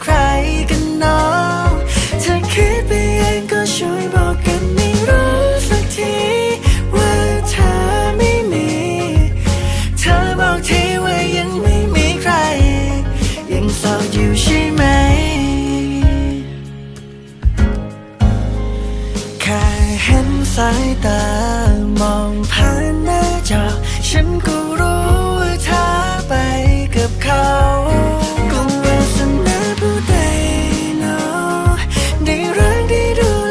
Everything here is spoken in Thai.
ใครกันเนอะถ้าคิดไปเองก็ช่วยบอกกันไม่รู้สักที ว่าเธอไม่มี เธอบอกทีว่ายังไม่มีใคร ยังสสดอยู่ใช่ไหม แค่เห็นสายตามองผ่านหน้าจอฉันก็